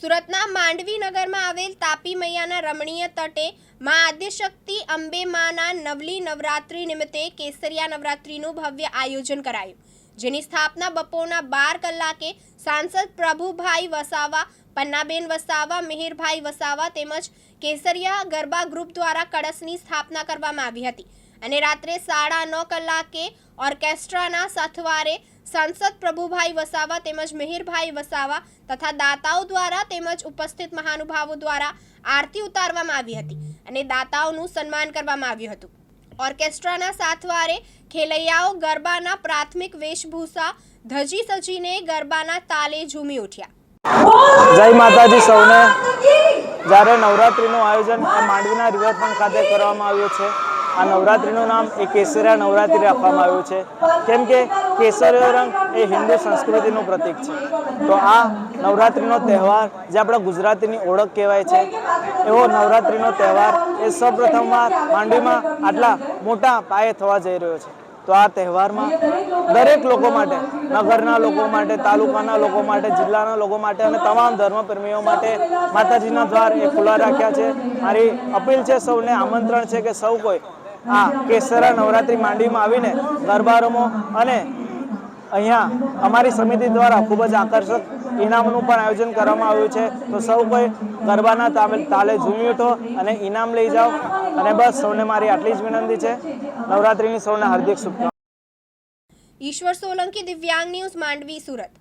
સુરતના માંડવી નગરમાં આવેલ તાપી મૈયાના રમણીય તટે મા આદ્યશક્તિ અંબે માના નવલી નવરાત્રિ નિમિત્તે કેસરિયા નવરાત્રિનું ભવ્ય આયોજન કરાયું. જેની સ્થાપના બપોરના બાર કલાકે સાંસદ પ્રભુભાઈ વસાવા, પન્નાબેન વસાવા, મિહિરભાઈ વસાવા તેમજ કેસરિયા ગરબા ગ્રુપ દ્વારા કળશની સ્થાપના કરવામાં આવી હતી. અને રાત્રે સાડા નવ કલાકે ઓર્કેસ્ટ્રાના સાથવારે સાંસદ પ્રભુભાઈ વસાવા તેમજ મિહિરભાઈ વસાવા તથા દાતાઓ દ્વારા તેમજ ઉપસ્થિત મહાનુભાવો દ્વારા આરતી ઉતારવામાં આવી હતી અને દાતાઓનું સન્માન કરવામાં આવ્યું હતું. ઓર્કેસ્ટ્રાના સાથવારે ખેલૈયાઓ ગરબાના પ્રાથમિક વેશભૂષા ધજી સજીને ગરબાના તાલે ઝૂમી ઉઠ્યા. જય માતાજી સૌને. જ્યારે નવરાત્રિનું આયોજન માંડવીના રિવરફ્રન્ટ ખાતે કરવામાં આવ્યું છે આ નવરાત્રિનું નામ એ કેસરિયા નવરાત્રિ રાખવામાં આવ્યું છે. કેમ કે કેસરીયો રંગ એ હિન્દુ સંસ્કૃતિનું પ્રતીક છે. તો આ નવરાત્રિનો તહેવાર જે આપણા ગુજરાતીની ઓળખ કહેવાય છે, એવો નવરાત્રિનો તહેવાર એ સૌપ્રથમવાર માંડવીમાં આટલા મોટા પાયે થવા જઈ રહ્યો છે. તો આ તહેવારમાં દરેક લોકો માટે, નગરના લોકો માટે, તાલુકાના લોકો માટે, જિલ્લાના લોકો માટે અને તમામ ધર્મપ્રેમીઓ માટે માતાજીના દ્વાર એ ખુલ્લા રાખ્યા છે. મારી અપીલ છે સૌને, આમંત્રણ છે કે સૌ કોઈ આ કેસરા નવરાત્રિ માંડવીમાં આવીને ગરબા રમો અને અહીંયા અમારી સમિતિ દ્વારા ખૂબ જ આકર્ષક ઇનામનું પણ આયોજન કરવામાં આવ્યું છે. તો સૌ કોઈ ગરબાના તાલે ઝૂમી ઉઠો અને ઇનામ લઈ જાઓ. અને બસ સૌને મારી આટલી જ વિનંતી છે. નવરાત્રિની સૌને હાર્દિક શુભકામના. ઈશ્વર સોલંકી દિવ્યાંગ ન્યૂઝ માંડવી, સુરત.